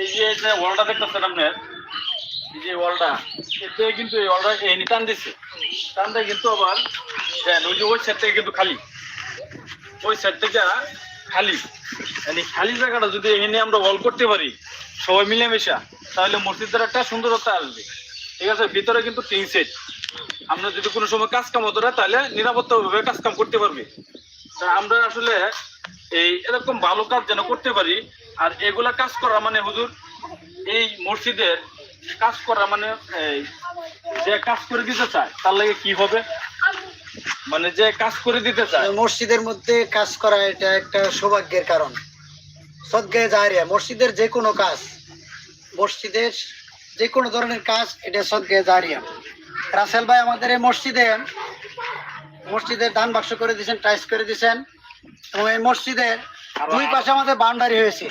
এই যে আপনার এই যে কিন্তু এই এই টান কিন্তু আবার দেন, ওই যে ওই কিন্তু খালি। ওই খালি। খালি জায়গাটা যদি এনে আমরা করতে পারি, সবাই মিলেমিশা, তাহলে মসজিদের একটা সুন্দরতা আসবে। ঠিক আছে? ভিতরে কিন্তু টিন সেট আমরা যদি কোনো সময় কাজ কাম হতো না, তাহলে নিরাপত্তাভাবে কাজ কাম করতে পারবে। আমরা আসলে এই এরকম ভালো কাজ যেন করতে পারি আর এগুলা কাজ করা মানে হুজুর, এই মসজিদের কাজ করা মানে যে কাজ করে দিতে চায়, তার লাগে কি হবে? মানে যে কাজ করে দিতে চায়। মসজিদের মধ্যে কাজ করা এটা একটা সৌভাগ্যের কারণ। সদ্গায়ে জারিয়া, মসজিদের যে কোনো কাজ, মসজিদের যে কোনো ধরনের কাজ, এটা সদ্গায়ে জারিয়া। রাসেল ভাই আমাদের এই মসজিদে, মসজিদের দান বাক্স করে দিয়েছেন টাইস করে দিয়েছেন। এবং এই মসজিদের দুই পাশে আমাদের বাউন্ডারি হয়েছে।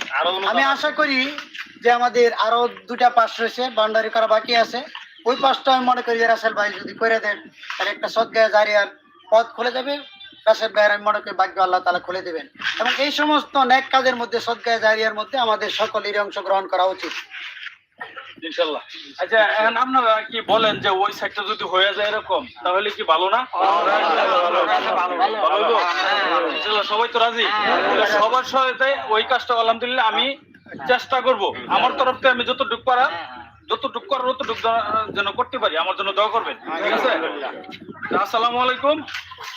আমি আশা করি যে আমাদের আরও দুটা পাশ রয়েছে বাউন্ডারি করা বাকি আছে। ওই পাশটা আমি মনে করি যে রাসেল ভাই যদি করে দেন তাহলে একটা সদ্গায় জারিয়ার পথ খুলে যাবে। রাসেল ভাইয়ের আমি মনে করি ভাগ্য আল্লাহ তালা খুলে দেবেন। এবং এই সমস্ত ন্যাক কাজের মধ্যে সদ্গায় জারিয়ার মধ্যে আমাদের সকলেরই অংশগ্রহণ করা উচিত। ইনশাল্লাহ আচ্ছা এখন আপনারা কি বলেন যে ওই সাইডটা যদি হয়ে যায় এরকম তাহলে কি ভালো না ইনশাল্লাহ, সবাই তো রাজি সবার সহায়তায় ওই কাজটা আলহামদুলিল্লাহ আমি চেষ্টা করব আমার তরফ থেকে আমি যতটুকু পারা যতটুকু করার ততটুকু যেন করতে পারি আমার জন্য দোয়া করবেন ঠিক আছে আসসালামু আলাইকুম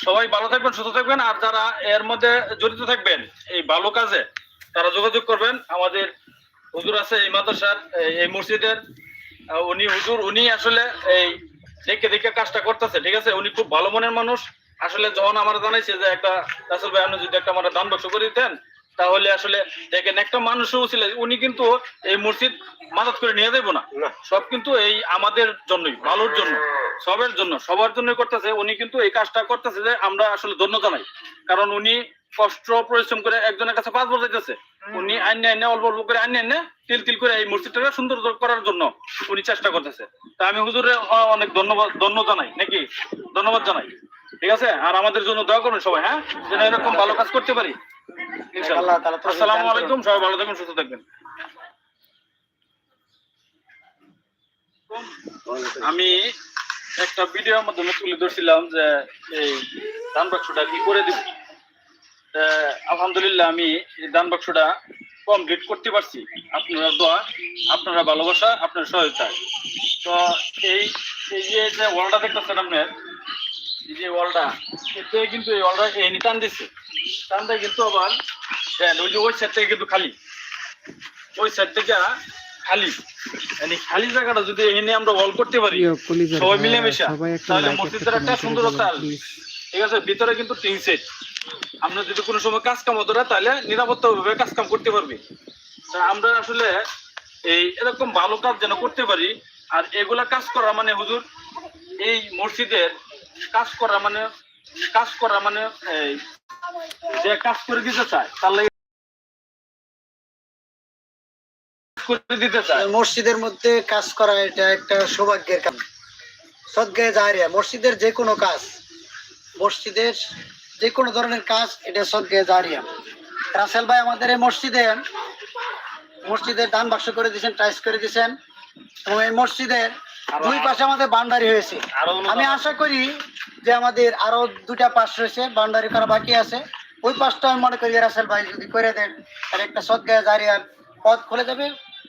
সবাই ভালো থাকবেন সুস্থ থাকবেন আর যারা এর মধ্যে জড়িত থাকবেন এই ভালো কাজে তারা যোগাযোগ করবেন আমাদের হুজুর আছে এই মাদ্রাসার, এই- মসজিদের। উনি হুজুর, উনি আসলে এই দেখে দেখে কাজটা করতেছে, ঠিক আছে? উনি খুব ভালো মনের মানুষ। আসলে যখন আমার জানাইছে যে একটা রাসেল ভাই আপনি যদি একটা আমার দান বাক্স করে দিতেন তাহলে আসলে দেখেন একটা মানুষও ছিল উনি কিন্তু এই মসজিদ মাদত করে নিয়ে যাব না। সব কিন্তু এই আমাদের জন্যই ভালোর জন্য সবের জন্য সবার জন্য করতেছে। উনি কিন্তু এই কাজটা করতেছে যে আমরা আসলে ধন্য জানাই। কারণ উনি কষ্ট পরিশ্রম করে একজনের কাছে পাঁচ বছর যাইতেছে উনি আইনে আইনে অল্প অল্প করে আইনে আইনে তিল তিল করে এই মসজিদটাকে সুন্দর করার জন্য উনি চেষ্টা করতেছে। তা আমি হুজুরে অনেক ধন্যবাদ ধন্য জানাই নাকি? ধন্যবাদ জানাই। ঠিক আছে? আর আমাদের জন্য দোয়া করুন সবাই হ্যাঁ? যেন এরকম ভালো কাজ করতে পারি। আসসালামু আলাইকুম সবাই ভালো থাকবেন সুস্থ থাকবেন। আমি একটা ভিডিওর মাধ্যমে তুলে ধরছিলাম যে এই দান বাক্সটা কি করে দিব। আলহামদুলিল্লাহ আমি এই দান বাক্সটা কমপ্লিট করতে পারছি। আপনারা দোয়া আপনারা ভালোবাসা আপনার সহায়তায় তো এই এই যে যে ওয়ালটা দেখতেছেন আপনার এই যে ওয়ালটা এতে কিন্তু এই ওয়ালটা এই টান দিচ্ছে টান কিন্তু আবার দেন ওই যে ওই সাইড থেকে কিন্তু খালি। ওই সাইড থেকে খালি। মানে খালি জায়গাটা যদি এনে আমরা ওয়াল করতে পারি সবাই ভাইয়া, মিলেমিশা তাহলে মসজিদের একটা please। ঠিক আছে ভিতরে কিন্তু টিন সেট আমরা যদি কোনো সময় কাজ কাম হতো না তাহলে নিরাপত্তাভাবে কাজ কাম করতে পারবে। আমরা আসলে এই এরকম ভালো কাজ যেন করতে পারি আর এগুলা কাজ করা মানে হুজুর এই মসজিদের কাজ করা মানে কাজ করা মানে এই যে কাজ করে দিতে চায়, তার লাগে মসজিদের মধ্যে কাজ করা এটা একটা সৌভাগ্যের কাজ। সদ্গায়ে জারিয়া, মসজিদের যে কোনো কাজ, মসজিদের যে কোনো ধরনের কাজ, এটা সদ্গায়ে জারিয়া। রাসেল ভাই আমাদের এই মসজিদে, মসজিদের দান বাক্স করে দিয়েছেন টাইস করে দিয়েছেন। এবং এই মসজিদের দুই পাশে আমাদের বাউন্ডারি হয়েছে। আমি আশা করি যে আমাদের আরও দুটা পাশ রয়েছে বাউন্ডারি করা বাকি আছে। ওই পাশটা আমি মনে করি রাসেল ভাই যদি করে দেন তাহলে একটা সদ্গায় দাঁড়িয়ে পথ খুলে দেবে।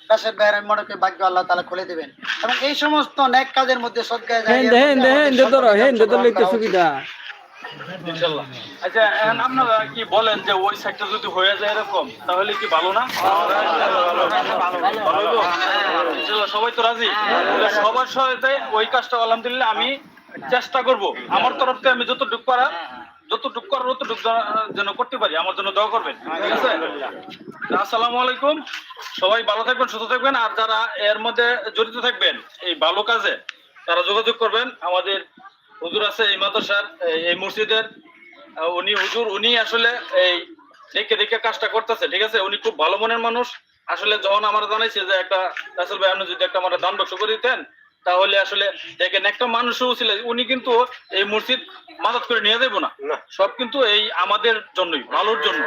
রাসেল ভাইয়ের আমি মনে করি ভাগ্য আল্লাহ তালা খুলে দেবেন। এবং এই সমস্ত নেক কাজের মধ্যে সদ্গায় উচিত। সুবিধা। ইনশাল্লাহ আচ্ছা এখন আপনারা কি বলেন যে ওই সাইডটা যদি হয়ে যায় এরকম তাহলে কি ভালো না? ইনশাল্লাহ, সবাই তো রাজি? সবার ওই কাজটা আলহামদুলিল্লাহ আমি চেষ্টা করব। আমার তরফ থেকে আমি যতটুকু পারা যতটুকু করার ততটুকু যেন করতে পারি আমার জন্য দোয়া করবেন। ঠিক আছে? আসসালামু আলাইকুম। সবাই ভালো থাকবেন সুস্থ থাকবেন। আর যারা এর মধ্যে জড়িত থাকবেন এই ভালো কাজে তারা যোগাযোগ করবেন। আমাদের হুজুর আছে এই মাদ্রাসার, এই- এই মসজিদের। উনি হুজুর, উনি আসলে এই দেখে দেখে কাজটা করতেছে, ঠিক আছে? উনি খুব ভালো মনের মানুষ। আসলে যখন আমার জানাইছে যে একটা রাসেল ভাই আপনি যদি একটা আমার দান বাক্স করে দিতেন তাহলে আসলে দেখেন একটা মানুষও ছিল উনি কিন্তু এই মসজিদ মাদত করে নিয়ে যাব না। সব কিন্তু এই আমাদের জন্যই ভালোর জন্য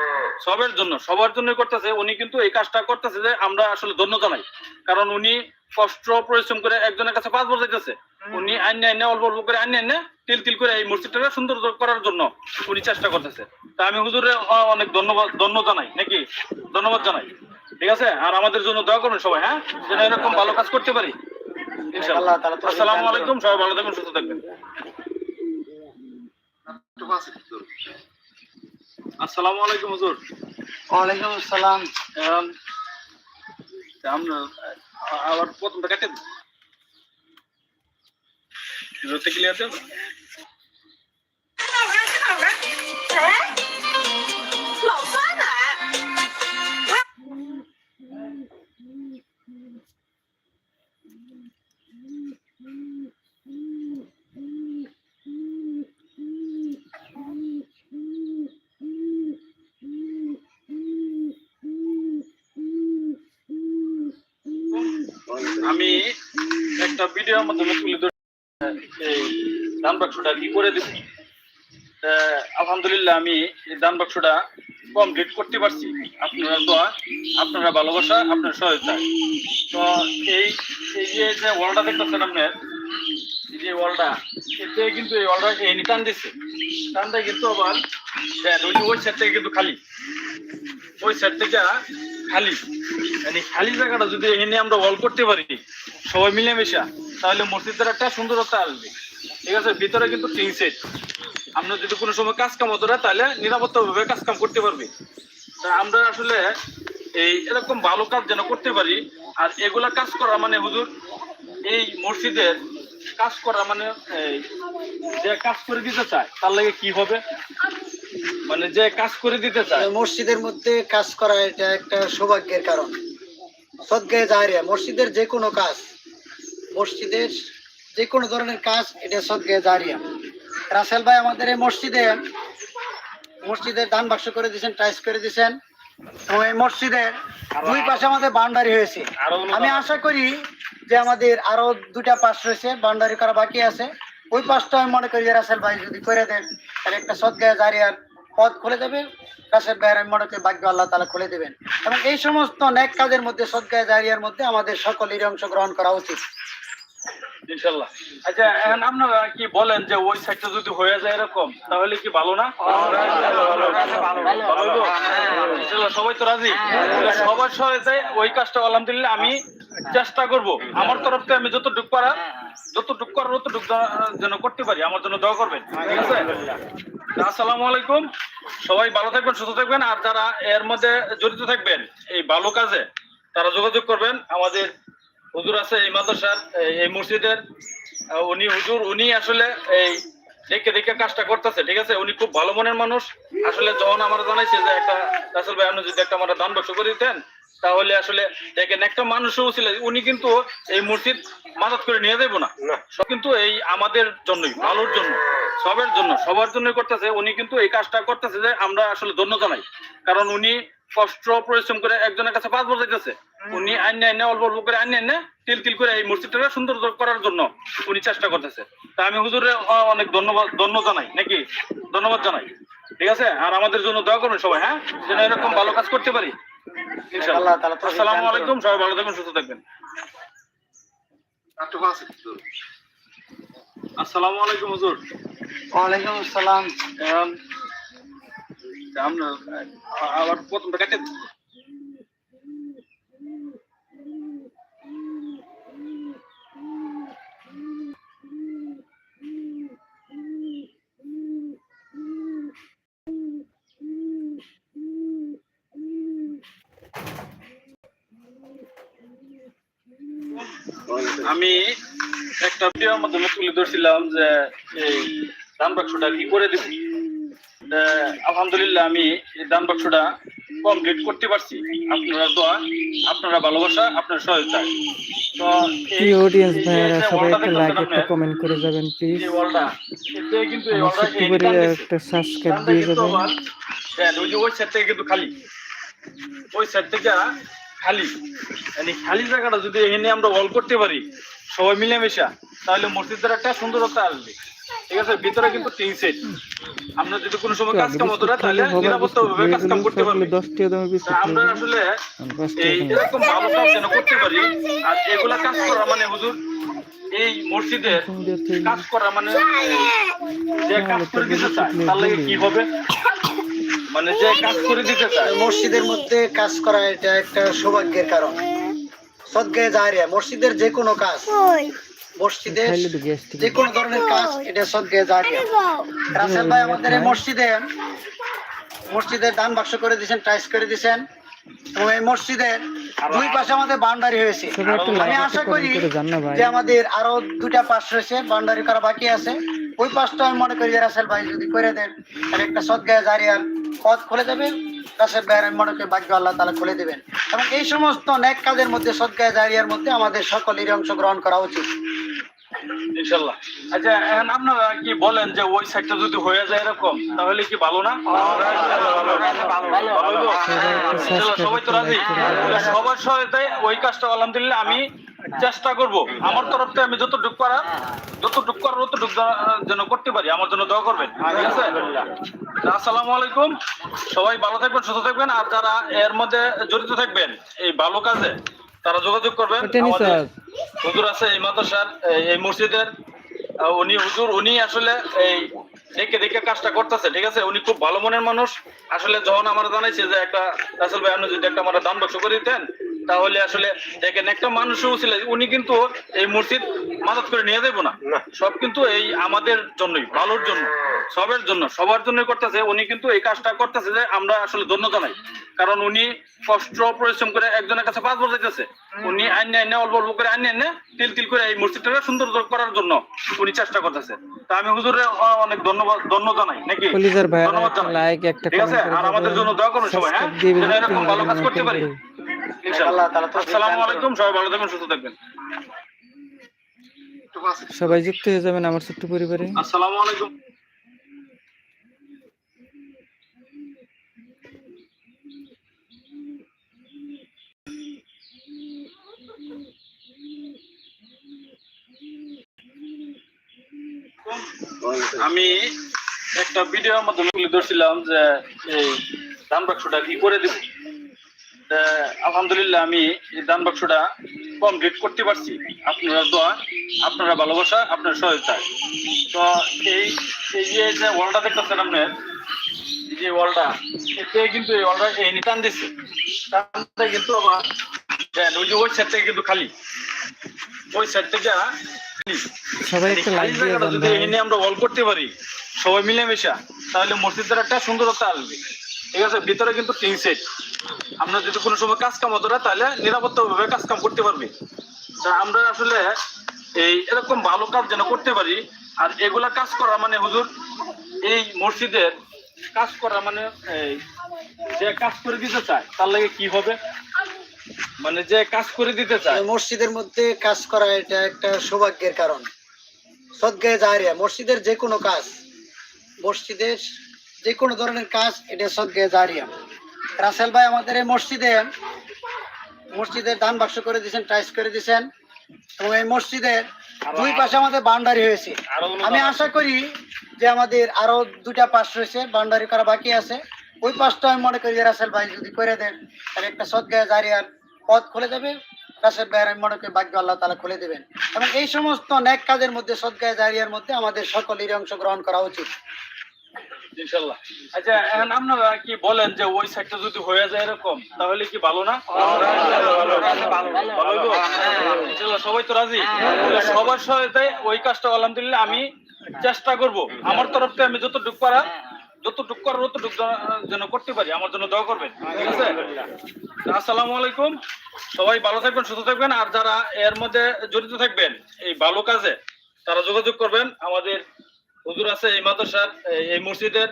সবের জন্য সবার জন্য করতেছে। উনি কিন্তু এই কাজটা করতেছে যে আমরা আসলে ধন্য জানাই। কারণ উনি কষ্ট পরিশ্রম করে একজনের কাছে পাঁচ বছর যাইতেছে। উনি আইন আইনে অল্প অল্প করে আইন আইনে তিল তিল করে এই মসজিদটা সুন্দর করার জন্য উনি চেষ্টা করতেছে। তা আমি হুজুরে অনেক ধন্যবাদ ধন্য জানাই নাকি? ধন্যবাদ জানাই। ঠিক আছে? আর আমাদের জন্য দোয়া করবেন সবাই হ্যাঁ? যেন এরকম ভালো কাজ করতে পারি। আসসালামু আলাইকুম সবাই ভালো থাকবেন সুস্থ থাকবেন। আসসালামু আলাইকুম হুজুর। ওয়ালাইকুম আসসালাম। আমরা আবার প্রথমটা কেটে ক্লিয়ার মাধ্যমে তুলে দান বাক্সটা কি করে দিচ্ছি আলহামদুলিল্লাহ আমি এই দান বাক্সটা কমপ্লিট করতে পারছি। আপনারা দোয়া, আপনারা ভালোবাসা, আপনার সহায়তা। তো এই এই যে যে ওয়ালটা দেখতেছেন আপনার এই যে ওয়ালটা, এতে কিন্তু এই ওয়ালটা এই টান দিচ্ছে টানটা কিন্তু আবার ওই সাইড থেকে কিন্তু খালি। ওই সাইড থেকে খালি। মানে খালি জায়গাটা যদি এখানে আমরা ওয়াল করতে পারি, সবাই মিলেমিশা তাহলে মসজিদের একটা সুন্দরতা আসবে। ঠিক আছে? ভিতরে কিন্তু টিন সেট। আমরা যদি কোনো সময় কাজ কাম হতো না তাহলে নিরাপত্তা ভাবে কাজ কাম করতে পারবে। আমরা আসলে এই এরকম ভালো কাজ যেন করতে পারি। আর এগুলা কাজ করা মানে হুজুর, এই মসজিদের কাজ করা মানে যে কাজ করে দিতে চায়, তার লাগে কি হবে? মানে যে কাজ করে দিতে চায়। মসজিদের মধ্যে কাজ করা এটা একটা সৌভাগ্যের কারণ। সদগায়ে জারিয়া, মসজিদের যে কোনো কাজ। মসজিদের যে কোনো ধরনের কাজ, এটা সদগায়ে জারিয়া। রাসেল ভাই আমাদের এই মসজিদে, মসজিদের দান বাক্স করে দিয়েছেন টাইস করে দিয়েছেন। এবং এই মসজিদের দুই পাশে আমাদের বাউন্ডারি হয়েছে। আমি আশা করি যে আমাদের আরও দুটা পাশ রয়েছে, বাউন্ডারি করা বাকি আছে। ওই পাশটা আমি মনে করি রাসেল ভাই যদি করে দেন, তাহলে একটা সদগায়ে জারিয়ার পথ খুলে দেবে। রাসেল ভাইয়ের আমি মনে করি ভাগ্য আল্লাহ তালা খুলে দেবেন। এবং এই সমস্ত নেক কাজের মধ্যে সদগায়ে জারিয়ার মধ্যে আমাদের সকলেরই অংশগ্রহণ করা উচিত। ইনশাল্লাহ আচ্ছা এখন আপনারা কি বলেন যে ওই সাইডটা যদি হয়ে যায় এরকম তাহলে কি ভালো না? ইনশাল্লাহ সবাই তো রাজি? সবার সহায়তায় ওই কাজটা আলহামদুলিল্লাহ আমি চেষ্টা করব। আমার তরফ থেকে আমি যতটুকু পারা যতটুকু করার ততটুকু যেন করতে পারি আমার জন্য দোয়া করবেন। ঠিক আছে? আসসালামু আলাইকুম। সবাই ভালো থাকবেন সুস্থ থাকবেন। আর যারা এর মধ্যে জড়িত থাকবেন এই ভালো কাজে তারা যোগাযোগ করবেন। আমাদের হুজুর আছে এই মাদ্রাসার, এই- মসজিদের। উনি হুজুর, উনি আসলে এই দেখে দেখে কাজটা করতেছে, ঠিক আছে? উনি খুব ভালো মনের মানুষ। আসলে যখন আমার জানাইছে যে একটা রাসেল ভাই আপনি যদি একটা আমার দান বাক্স করে দিতেন তাহলে আসলে দেখেন একটা মানুষও ছিল উনি কিন্তু এই মসজিদ মাদত করে নিয়ে যাব না। কিন্তু এই আমাদের জন্যই ভালোর জন্য সবের জন্য সবার জন্যই করতেছে। উনি কিন্তু এই কাজটা করতেছে যে আমরা আসলে ধন্য জানাই। কারণ উনি কষ্ট পরিশ্রম করে একজনের কাছে পাঁচ বছর যাইতেছে উনি আইন আইনে অল্প অল্প করে আইন আইনে তিল তিল করে এই মসজিদটা সুন্দর করার জন্য উনি চেষ্টা করতেছে। তা আমি হুজুরে অনেক ধন্যবাদ ধন্য জানাই নাকি? ধন্যবাদ জানাই। ঠিক আছে? আর আমাদের জন্য দোয়া করবেন সবাই হ্যাঁ? যেন এরকম ভালো কাজ করতে পারি। ইনশাআল্লাহ। আসসালামু। আলাইকুম সবাই ভালো থাকবেন সুস্থ থাকবেন। আসসালামু আলাইকুম হুজুর। ওয়ালাইকুম আসসালাম। আবার প্রথমটা কেটে দিই। আমি একটা ভিডিওর মাধ্যমে তুলে ধরছিলাম যে এই দান বাক্সটা কি করে দিচ্ছি আলহামদুলিল্লাহ আমি এই দান বাক্সটা কমপ্লিট করতে পারছি। আপনারা দোয়া আপনারা ভালোবাসা আপনার সহায়তা। তো এই- অডিয়েন্স এই যে- ভাইয়ারা যে সবাই একটা লাইক একটা কমেন্ট করে যাবেন প্লিজ এই wallটা, এতে কিন্তু এই আমার এই করে টান দিচ্ছে। একটা সাবস্ক্রাইব দিয়ে যাবেন। আবার, ওই যে ওই সাইড থেকে কিন্তু খালি। ওই থেকে খালি। মানে খালি জায়গাটা যদি এখানে আমরা ওয়াল করতে পারি সবাই মিলেমিশা তাহলে মসজিদের একটা সুন্দরতা আসবে ঠিক আছে? ভিতরে কিন্তু টিন সেট। আমরা যদি কোনো সময় কাজ কাম হতো না তাহলে নিরাপত্তা ভাবে কাজ কাম করতে পারবে। আমরা আসলে এই এরকম ভালো কাজ যেন করতে পারি আর এগুলা কাজ করা মানে হুজুর এই মসজিদের কাজ করা মানে যে কাজ করে দিতে চায় তার লাগে কি হবে? মানে যে কাজ করে দিতে চায়। মসজিদের মধ্যে কাজ করা এটা একটা সৌভাগ্যের কারণ। সদগায়ে জারিয়া মসজিদের যে কোনো কাজ। মসজিদের খাইলে যে কোনো ধরনের কাজ এটা সদ্গায়ে জারিয়া। রাসেল ভাই আমাদের এই মসজিদে মসজিদের দান বাক্স করে দিয়েছেন টাইস করে দিয়েছেন। এবং এই মসজিদের দুই পাশে আমাদের বাউন্ডারি হয়েছে। আমি আশা করি যে আমাদের আরও দুটা পাশ রয়েছে বাউন্ডারি করা বাকি আছে। ওই পাশটা আমি মনে করি রাসেল ভাই যদি করে দেন তাহলে একটা সদ্গায়ে জারিয়ার পথ খুলে যাবে রাসেল ভাই আমি মনে করি ভাগ্য আল্লাহ তালা খুলে দেবেন। এবং এই সমস্ত নেক কাজের মধ্যে সদ্গায়ে জারিয়ার মধ্যে আমাদের সকলেরই অংশগ্রহণ করা উচিত। ইনশাল্লাহ আচ্ছা এখন আপনারা কি বলেন যে ওই সাইডটা যদি হয়ে যায় এরকম তাহলে কি ভালো না সবাই তো রাজি সবার সহায়তায় ওই কাজটা আলহামদুলিল্লাহ আমি চেষ্টা করব আমার তরফ থেকে আমি যতটুকু পারা যতটুকু করার ততটুকু যেন করতে পারি আমার জন্য দোয়া করবেন ঠিক আছে আসসালামু আলাইকুম সবাই ভালো থাকবেন সুস্থ থাকবেন আর যারা এর মধ্যে জড়িত থাকবেন এই ভালো কাজে তারা যোগাযোগ করবেন। আমাদের হুজুর আছে এই মাদ্রাসার এই- এই মসজিদের। উনি হুজুর উনি আসলে এই দেখে দেখে কাজটা করতেছে ঠিক আছে? উনি খুব ভালো মনের মানুষ। আসলে যখন আমার জানাইছে যে একটা রাসেল ভাই আপনি যদি একটা আমার দান বাক্স করে দিতেন তাহলে আসলে দেখেন একটা মানুষও ছিল উনি কিন্তু এই মসজিদ মাদত করে নিয়ে যাব না। সব কিন্তু এই আমাদের জন্যই ভালোর জন্য সবের জন্য সবার জন্য করতেছে উনি কিন্তু এই কাজটা করতেছে যে আমরা আসলে ধন্য জানাই। কারণ উনি কষ্ট পরিশ্রম করে একজনের কাছে পাঁচ বছর যাইতেছে উনি আইন আইনে অল্প অল্প করে আইনে আইনে তিল তিল করে এই মসজিদটা সুন্দর করার জন্য উনি চেষ্টা করতেছে। তা আমি হুজুরে অনেক ধন্যবাদ ধন্য জানাই নাকি? ধন্যবাদ জানাই। ঠিক আছে? আর আমাদের জন্য দোয়া করুন সবাই হ্যাঁ? এরকম ভালো কাজ করতে পারি। ইনশাআল্লাহ। আল্লাহ তাআলা তৌফিক দান আসসালামু আলাইকুম সবাই ভালো থাকবেন সুস্থ থাকবেন। সবাই যুক্ত হয়ে যাবেন আমার ছোট্ট পরিবারে। আসসালামু আলাইকুম। আমি একটা ভিডিওর মাধ্যমে তুলে ধরছিলাম যে এই দান বাক্সটা কি করে দিব? আলহামদুলিল্লাহ আমি এই দান বাক্সটা কমপ্লিট করতে পারছি। আপনারা দোয়া আপনারা ভালোবাসা আপনার সহায়তা। তো এই এই যে যে ওয়ালটা দেখতেছেন আপনার এই যে ওয়ালটা এতে কিন্তু এই ওয়ালটা এই টান দিচ্ছে টানটা কিন্তু আবার ওই যে ওই সাইড থেকে কিন্তু খালি। ওই সাইড থেকে খালি। সবাই এই একটা খালি লাইক দিয়ে যদি ভাই। এখানে আমরা ওয়াল করতে পারি সবাই মিলেমিশা তাহলে মসজিদের একটা সুন্দরতা আসবে। ঠিক আছে, ভিতরে কিন্তু টিন সেট যদি কোনো সময় কাজ কাম হতো না তাহলে নিরাপত্তা ভাবে কাজ কাম করতে পারবে। আমরা আসলে এই এরকম ভালো কাজ যেন করতে পারি, আর এগুলা কাজ করা মানে হুজুর, এই মসজিদের কাজ করা মানে যে কাজ করে দিতে চায়, তার লাগে কি হবে? মানে যে কাজ করে দিতে চায়। মসজিদের মধ্যে কাজ করা এটা একটা সৌভাগ্যের কারণ। সদ্গায়ে জারিয়া মসজিদের যে কোনো কাজ, মসজিদের যে কোনো ধরনের কাজ, এটা সদ্গায়ে জারিয়া। রাসেল ভাই আমাদের এই মসজিদে মসজিদের দান বাক্স করে দিয়েছেন টাইস করে দিয়েছেন, এবং এই মসজিদের দুই পাশে আমাদের বাউন্ডারি হয়েছে। আমি আশা করি যে আমাদের আরও দুটা পাশ রয়েছে, বাউন্ডারি করা বাকি আছে। ওই পাশটা আমি মনে করি যে রাসেল ভাই যদি করে দেন, তাহলে একটা সদ্গায়ে জারিয়ার পথ খুলে যাবে। রাসেল ভাই আমি মনে করি ভাগ্য আল্লাহ তালা খুলে দেবেন। এবং এই সমস্ত নেক কাজের মধ্যে সদ্গায়ে জারিয়ার মধ্যে আমাদের সকলেরই অংশগ্রহণ করা উচিত। আচ্ছা আমি চেষ্টা করব। আমার তরফ থেকে আমি যতটুকু পারা, যতটুকু করার ততটুকু যেন করতে পারি, আমার জন্য দোয়া করবেন। ঠিক আছে? আসসালামু আলাইকুম। সবাই ভালো থাকবেন, সুস্থ থাকবেন, আর যারা এর মধ্যে জড়িত থাকবেন, এই ভালো কাজে তারা যোগাযোগ করবেন। আমাদের হুজুর আছে এই মাদ্রাসার এই- মসজিদের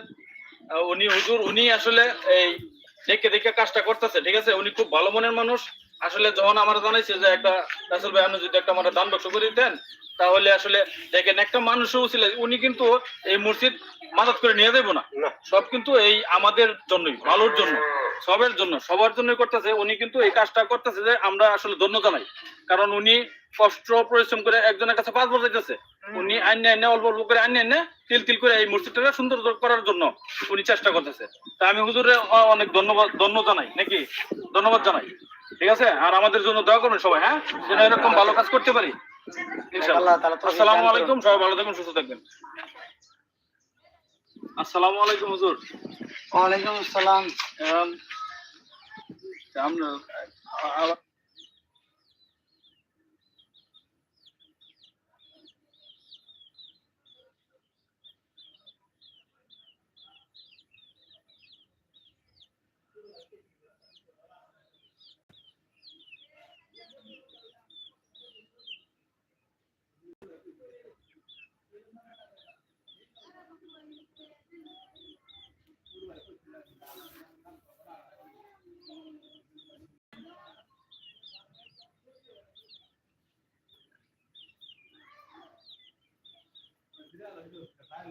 উনি হুজুর উনি আসলে এই দেখে দেখে কাজটা করতেছে ঠিক আছে? উনি খুব ভালো মনের মানুষ। আসলে যখন আমার জানাইছে যে একটা রাসেল ভাই আপনি যদি একটা আমার দান বাক্স করে দিতেন তাহলে আসলে দেখেন একটা মানুষও ছিল উনি কিন্তু এই মসজিদ মাদত করে নিয়ে যাব না। সব কিন্তু এই আমাদের জন্যই ভালোর জন্য। সবের জন্য সবার জন্য করতেছে উনি কিন্তু এই কাজটা করতেছে যে আমরা আসলে ধন্য জানাই। কারণ উনি কষ্ট পরিশ্রম করে একজনের কাছে পাঁচ বছর যেতেছে উনি আইনে আইনে অল্প অল্প করে আইনে আইনে তিল তিল করে এই মসজিদটা সুন্দর করার জন্য উনি চেষ্টা করতেছে। তা আমি হুজুরে অনেক ধন্যবাদ ধন্য জানাই নাকি? ধন্যবাদ জানাই। ঠিক আছে? আর আমাদের জন্য দোয়া করবেন সবাই হ্যাঁ? যেন এরকম ভালো কাজ করতে পারি। ইনশাআল্লাহ। আসসালামু আলাইকুম সবাই ভালো থাকবেন সুস্থ থাকবেন। আসসালামু আলাইকুম হুজুর। ওয়ালাইকুম আসসালাম। এখন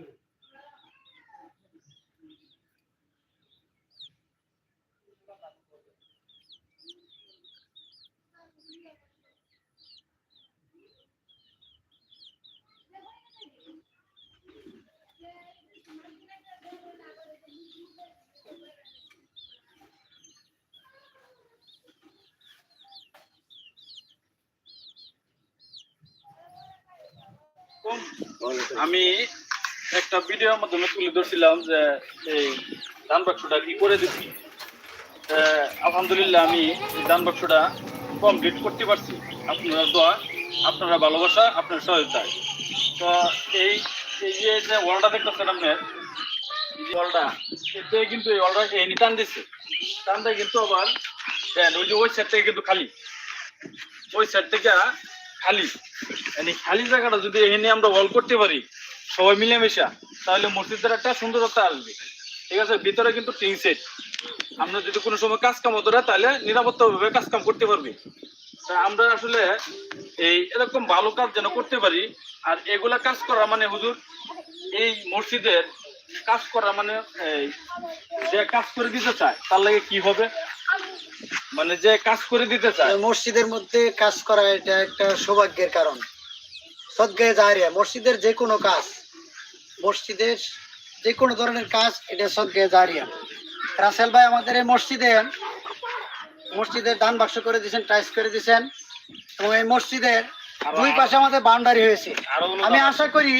আমি একটা ভিডিওর মাধ্যমে তুলে ধরছিলাম যে এই ধান বাক্সটা কি করে দিচ্ছি। আলহামদুলিল্লাহ আমি এই ধান বাক্সটা কমপ্লিট করতে পারছি। আপনারা দোয়া, আপনারা ভালোবাসা, আপনার সহায়তায় তো এই যে যে ওয়ালটা দেখতেছেন আপনার ওয়ালটা, এতে কিন্তু এই ওয়ালটা এই টান দিচ্ছে টানটা কিন্তু আবার ওই যে ওই সাইড থেকে কিন্তু খালি। ওই সাইড থেকে খালি। মানে খালি জায়গাটা যদি এখানে আমরা ওয়াল করতে পারি, সবাই মিলেমিশা, তাহলে মসজিদের একটা সুন্দরতা আসবে। ঠিক আছে? ভিতরে কিন্তু টিন সেট। আমরা যদি কোনো সময় কাজ কাম হতো তাহলে নিরাপত্তা ভাবে কাজ কাম করতে পারবে। আমরা আসলে এই এরকম ভালো কাজ যেন করতে পারি, আর এগুলা কাজ করা মানে হুজুর, এই মসজিদের কাজ করা মানে যে কাজ করে দিতে চায়, তার লাগে কি হবে? মানে যে কাজ করে দিতে চায়। মসজিদের মধ্যে কাজ করা এটা একটা সৌভাগ্যের কারণ। সদ্গায়ে জারিয়া মসজিদের যে কোনো কাজ মসজিদের যে কোনো ধরনের কাজ এটা সদ্গায়ে জারিয়া রাসেল ভাই আমাদের এই মসজিদে মসজিদের দান বাক্স করে দিয়েছেন টাইস করে দিয়েছেন। এবং এই মসজিদের দুই পাশে আমাদের বাউন্ডারি হয়েছে। আমি আশা করি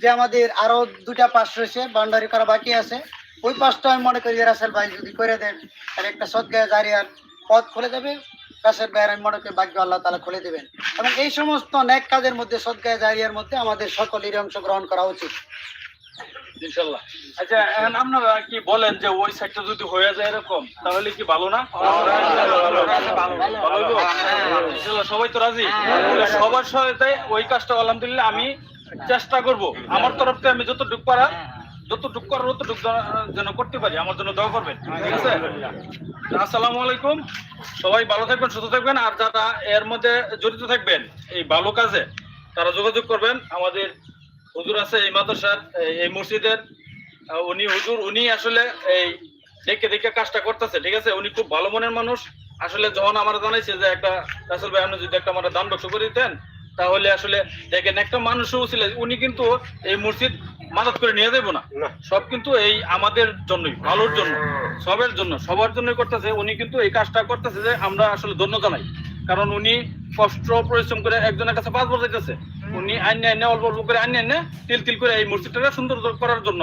যে আমাদের আরও দুটা পাশ রয়েছে বাউন্ডারি করা বাকি আছে। ওই পাশটা আমি মনে করি রাসেল ভাই যদি করে দেন তাহলে একটা সদ্গায় জারিয়ার পথ খুলে যাবে রাসেল ভাইয়ের আমি মনে করি ভাগ্য আল্লাহ তালা খুলে দেবেন এবং এই সমস্ত নেক কাজের মধ্যে সদ্গায় জারিয়ার মধ্যে আমাদের সকলেরই অংশগ্রহণ করা উচিত ইনশাল্লাহ আচ্ছা এখন আপনারা কি বলেন যে ওই সাইডটা যদি হয়ে যায় এরকম তাহলে কি ভালো না সবাই তো রাজি সবার সহায়তায় ওই কাজটা আলহামদুলিল্লাহ আমি চেষ্টা করব আমার তরফ থেকে আমি যতটুক পারা যতটুক করার ততটুক যেন করতে পারি, আমার জন্য দোয়া করবেন। ঠিক আছে? আসসালামু আলাইকুম। সবাই ভালো থাকবেন, সুস্থ থাকবেন, আর যারা এর মধ্যে জড়িত থাকবেন, এই ভালো কাজে, তারা যোগাযোগ করবেন। আমাদের হুজুর আছে এই মাদ্রাসার, এই- মসজিদের উনি হুজুর, উনি আসলে এই দেখে দেখে কাজটা করতেছে, ঠিক আছে? উনি খুব ভালো মনের মানুষ। আসলে যখন আমার জানাইছে যে একটা রাসেল ভাই, আপনি যদি একটা আমার দান বক্স করে দিতেন, তাহলে আসলে দেখেন একটা মানুষও ছিল। উনি কিন্তু এই মসজিদ মাদত করে নিয়ে যাব না। সব কিন্তু এই আমাদের জন্যই ভালোর জন্য সবের জন্য সবার জন্যই করতেছে। উনি কিন্তু এই কাজটা করতেছে যে আমরা আসলে ধন্য জানাই। কারণ উনি কষ্ট পরিশ্রম করে একজনের কাছে পাঁচ বছর যেতেছে উনি আইনে আইনে অল্প অল্প করে আইনে আইনে তিল তিল করে এই মসজিদটা সুন্দর করার জন্য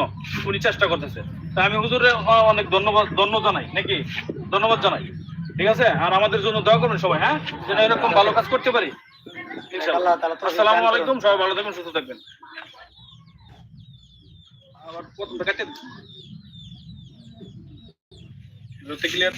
উনি চেষ্টা করতেছে। তা আমি হুজুরে অনেক ধন্যবাদ ধন্য জানাই নাকি? ধন্যবাদ জানাই। ঠিক আছে? আর আমাদের জন্য দোয়া করবেন সবাই হ্যাঁ? যেন এরকম ভালো কাজ করতে পারি। আসসালামু আলাইকুম সবাই ভালো থাকবেন সুস্থ থাকবেন। আবার প্রথমটা কাটে। ক্লিয়ার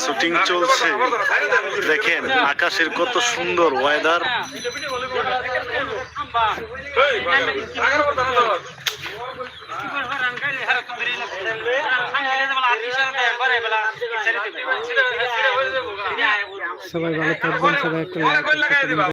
শুটিং চলছে। দেখেন আকাশের কত সুন্দর ওয়েদার সবাই ভালো থাকবেন সবাই একটা